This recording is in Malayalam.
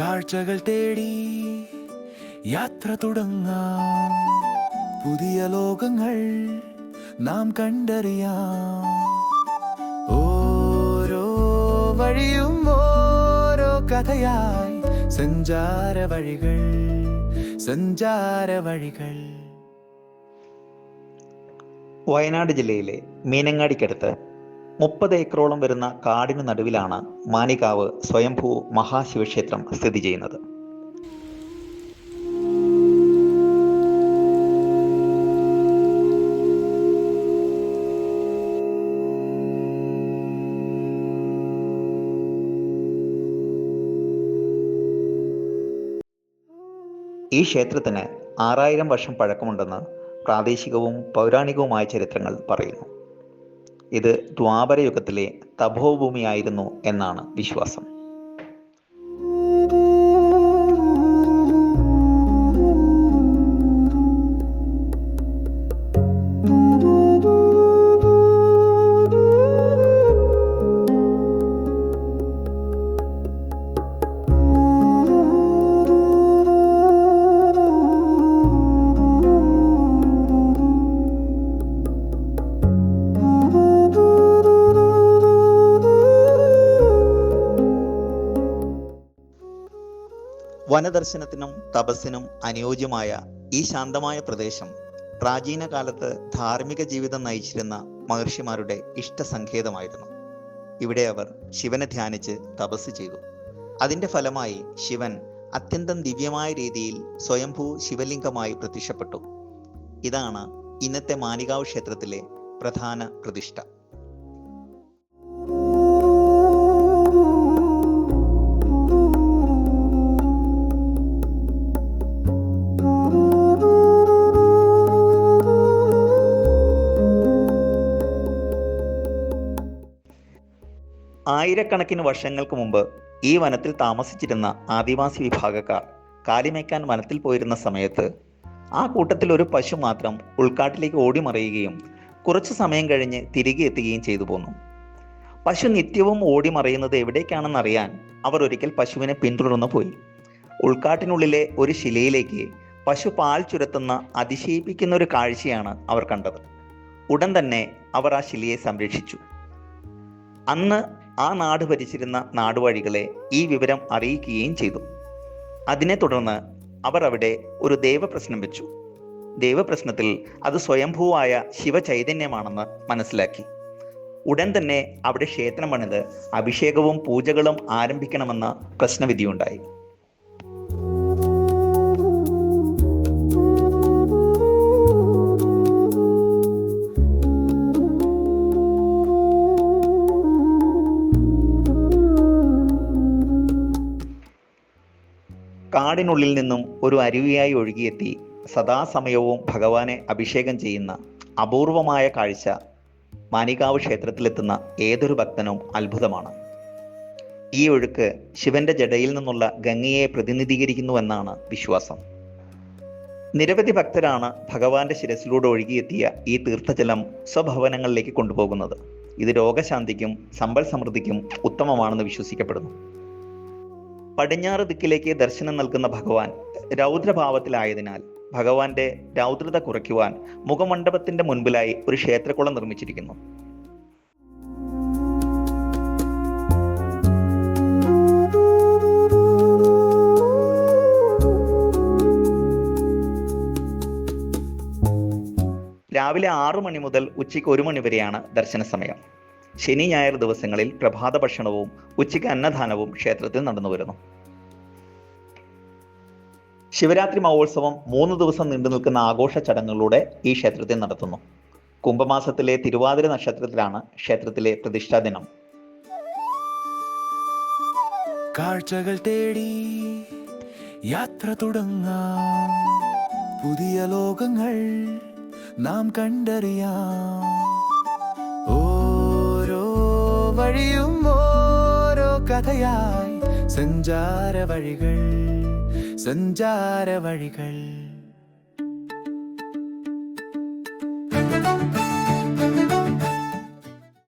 കാഴ്ചകൾ തേടി യാത്ര തുടങ്ങാം. പുതിയ ലോകങ്ങൾ നാം കണ്ടറിയാം. ഓരോ വഴിയും ഓരോ കഥയായി സഞ്ചാര വഴികൾ സഞ്ചാര വഴികൾ. വയനാട് ജില്ലയിലെ മീനങ്ങാടിക്കടുത്ത് മുപ്പത് ഏക്കറോളം വരുന്ന കാടിന് നടുവിലാണ് മാനികാവ് സ്വയംഭൂ മഹാശിവക്ഷേത്രം സ്ഥിതി ചെയ്യുന്നത്. ഈ ക്ഷേത്രത്തിന് ആറായിരം വർഷം പഴക്കമുണ്ടെന്ന് പ്രാദേശികവും പൗരാണികവുമായ ചരിത്രങ്ങൾ പറയുന്നു. ഇത് ദ്വാപരയുഗത്തിലെ തപോഭൂമിയായിരുന്നു എന്നാണ് വിശ്വാസം. വനദർശനത്തിനും തപസ്സിനും അനുയോജ്യമായ ഈ ശാന്തമായ പ്രദേശം പ്രാചീന കാലത്ത് ധാർമ്മിക ജീവിതം നയിച്ചിരുന്ന മഹർഷിമാരുടെ ഇഷ്ടസങ്കേതമായിരുന്നു. ഇവിടെ അവർ ശിവനെ ധ്യാനിച്ച് തപസ് ചെയ്തു. അതിന്റെ ഫലമായി ശിവൻ അത്യന്തം ദിവ്യമായ രീതിയിൽ സ്വയംഭൂ ശിവലിംഗമായി പ്രത്യക്ഷപ്പെട്ടു. ഇതാണ് ഇന്നത്തെ മാനികാവ് ക്ഷേത്രത്തിലെ പ്രധാന പ്രതിഷ്ഠ. ആയിരക്കണക്കിന് വർഷങ്ങൾക്ക് മുമ്പ് ഈ വനത്തിൽ താമസിച്ചിരുന്ന ആദിവാസി വിഭാഗക്കാർ കാലിമേക്കാൻ വനത്തിൽ പോയിരുന്ന സമയത്ത് ആ കൂട്ടത്തിൽ ഒരു പശു മാത്രം ഉൾക്കാട്ടിലേക്ക് ഓടിമറയുകയും കുറച്ച് സമയം കഴിഞ്ഞ് തിരികെ എത്തുകയും ചെയ്തു പോന്നു. പശു നിത്യവും ഓടിമറയുന്നത് എവിടേക്കാണെന്നറിയാൻ അവർ ഒരിക്കൽ പശുവിനെ പിന്തുടർന്നു പോയി. ഉൾക്കാട്ടിനുള്ളിലെ ഒരു ശിലയിലേക്ക് പശു പാൽ ചുരത്തുന്ന അതിശയിപ്പിക്കുന്ന ഒരു കാഴ്ചയാണ് അവർ കണ്ടത്. ഉടൻ തന്നെ അവർ ആ ശിലയെ സംരക്ഷിച്ചു. അന്ന് ആ നാട് ഭരിച്ചിരുന്ന നാടുവഴികളെ ഈ വിവരം അറിയിക്കുകയും ചെയ്തു. അതിനെ തുടർന്ന് അവർ അവിടെ ഒരു ദേവപ്രശ്നം വെച്ചു. ദേവപ്രശ്നത്തിൽ അത് സ്വയംഭൂവായ ശിവചൈതന്യമാണെന്ന് മനസ്സിലാക്കി. ഉടൻ തന്നെ അവിടെ ക്ഷേത്രം പണിത് അഭിഷേകവും പൂജകളും ആരംഭിക്കണമെന്ന പ്രശ്നവിധിയുണ്ടായി. കാടിനുള്ളിൽ നിന്നും ഒരു അരുവിയായി ഒഴുകിയെത്തി സദാസമയവും ഭഗവാനെ അഭിഷേകം ചെയ്യുന്ന അപൂർവമായ കാഴ്ച മാനികാവ് ക്ഷേത്രത്തിലെത്തുന്ന ഏതൊരു ഭക്തനും അത്ഭുതമാണ്. ഈ ഒഴുക്ക് ശിവന്റെ ജടയിൽ നിന്നുള്ള ഗംഗയെ പ്രതിനിധീകരിക്കുന്നുവെന്നാണ് വിശ്വാസം. നിരവധി ഭക്തരാണ് ഭഗവാന്റെ ശിരസിലൂടെ ഒഴുകിയെത്തിയ ഈ തീർത്ഥജലം സ്വഭവനങ്ങളിലേക്ക് കൊണ്ടുപോകുന്നത്. ഇത് രോഗശാന്തിക്കും സമ്പൽ സമൃദ്ധിക്കും ഉത്തമമാണെന്ന് വിശ്വസിക്കപ്പെടുന്നു. പടിഞ്ഞാറ് ദിക്കിലേക്ക് ദർശനം നൽകുന്ന ഭഗവാൻ രൗദ്രഭാവത്തിലായതിനാൽ ഭഗവാന്റെ രൗദ്രത കുറയ്ക്കുവാൻ മുഖമണ്ഡപത്തിന്റെ മുൻപിലായി ഒരു ക്ഷേത്രക്കുളം നിർമ്മിച്ചിരിക്കുന്നു. രാവിലെ ആറു മണി മുതൽ ഉച്ചയ്ക്ക് ഒരു മണി വരെയാണ് ദർശന സമയം. ശനി ഞായർ ദിവസങ്ങളിൽ പ്രഭാത ഭക്ഷണവും ഉച്ചയ്ക്ക് അന്നദാനവും ക്ഷേത്രത്തിൽ നടന്നു വരുന്നു. ശിവരാത്രി മഹോത്സവം മൂന്ന് ദിവസം നീണ്ടു നിൽക്കുന്ന ആഘോഷ ചടങ്ങുകളിലൂടെ ഈ ക്ഷേത്രത്തിൽ നടത്തുന്നു. കുംഭമാസത്തിലെ തിരുവാതിര നക്ഷത്രത്തിലാണ് ക്ഷേത്രത്തിലെ പ്രതിഷ്ഠാ ദിനം. കാഴ്ചകൾ തേടി യാത്ര തുടങ്ങാം. പുതിയ ലോകങ്ങൾ നാം കണ്ടറിയാം. വഴിയും ഓരോ കഥയായി. സഞ്ചാര വഴികൾ സഞ്ചാര വഴികൾ